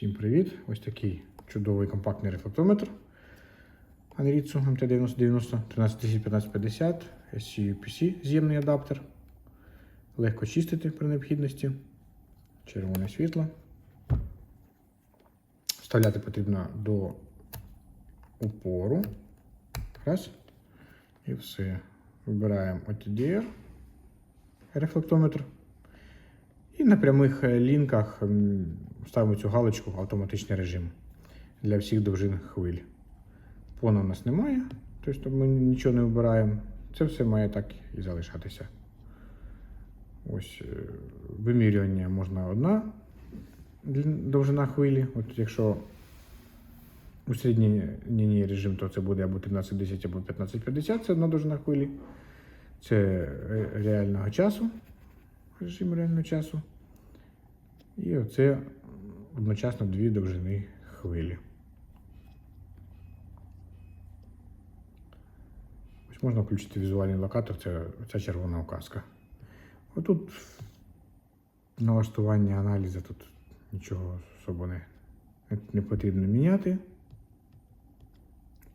Всім привіт! Ось такий чудовий компактний рефлектометр Anritsu MT9090 1311550 SCUPC з'ємний адаптер. Легко чистити при необхідності. Червоне світло. Вставляти потрібно до упору. Раз. І все. Вибираємо OTDR рефлектометр. І на прямих е, лінках ставимо цю галочку автоматичний режим для всіх довжин хвиль. Пона у нас немає, тобто ми нічого не вибираємо. Це все має так і залишатися. Ось е, вимірювання можна одна довжина хвилі. От якщо у середній режим, то це буде або 1310, або 1550, це одна довжина хвилі. Це е, реального часу, режим реального часу. І оце одночасно дві довжини хвилі. Ось можна включити візуальний локатор, це ця червона указка. Отут налаштування аналізу тут нічого особо не, не, потрібно міняти.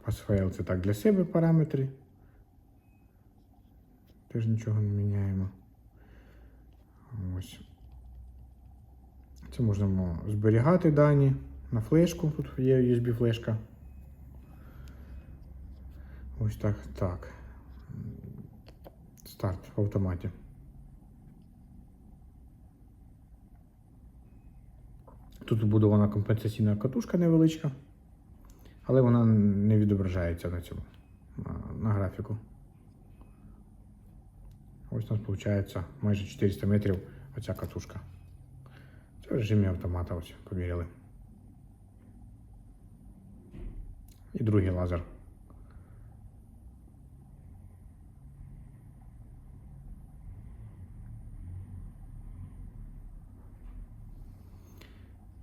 Пасфайл це так для себе параметри. Теж нічого не міняємо. Ось. Це можемо зберігати дані на флешку. Тут є USB флешка. Ось так. Так. Старт в автоматі. Тут вбудована компенсаційна катушка невеличка, але вона не відображається на цьому на графіку. Ось у нас виходить майже 400 метрів оця катушка. Це в режимі автомата ось поміряли. І другий лазер.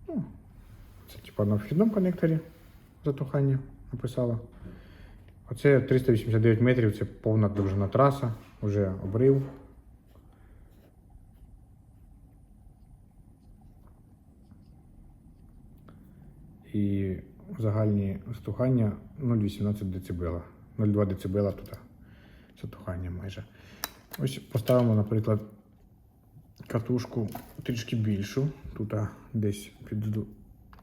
Ну, Це типа на вхідному коннекторі затухання написала. Оце 389 метрів, це повна довжина траса, вже обрив. І загальні затухання 0,18 дБ. 0,2 дБ тут затухання майже. Ось поставимо, наприклад, катушку трішки більшу. Тут десь під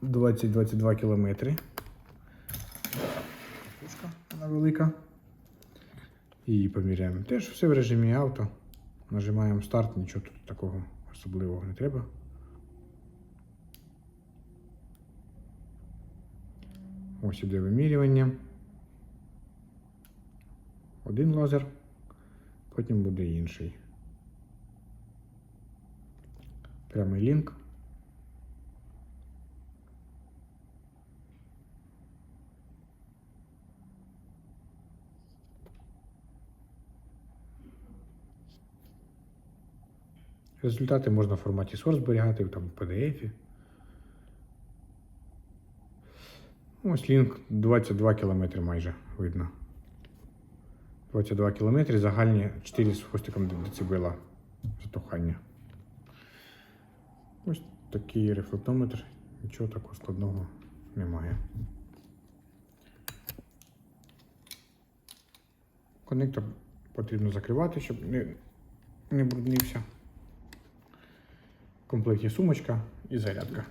20-22 кілометри. Катушка вона велика. Її поміряємо. Теж все в режимі авто. Нажимаємо старт, нічого тут такого особливого не треба. Ось іде вимірювання. Один лазер, потім буде інший. Прямий лінк. Результати можна в форматі source зберігати, там в PDF. Ось лінк 22 км майже видно. 22 км, загальні 4 з хвостиком децибела затухання. Ось такий рефлектометр, нічого такого складного немає. Коннектор потрібно закривати, щоб не, не бруднився. Комплекті сумочка і зарядка.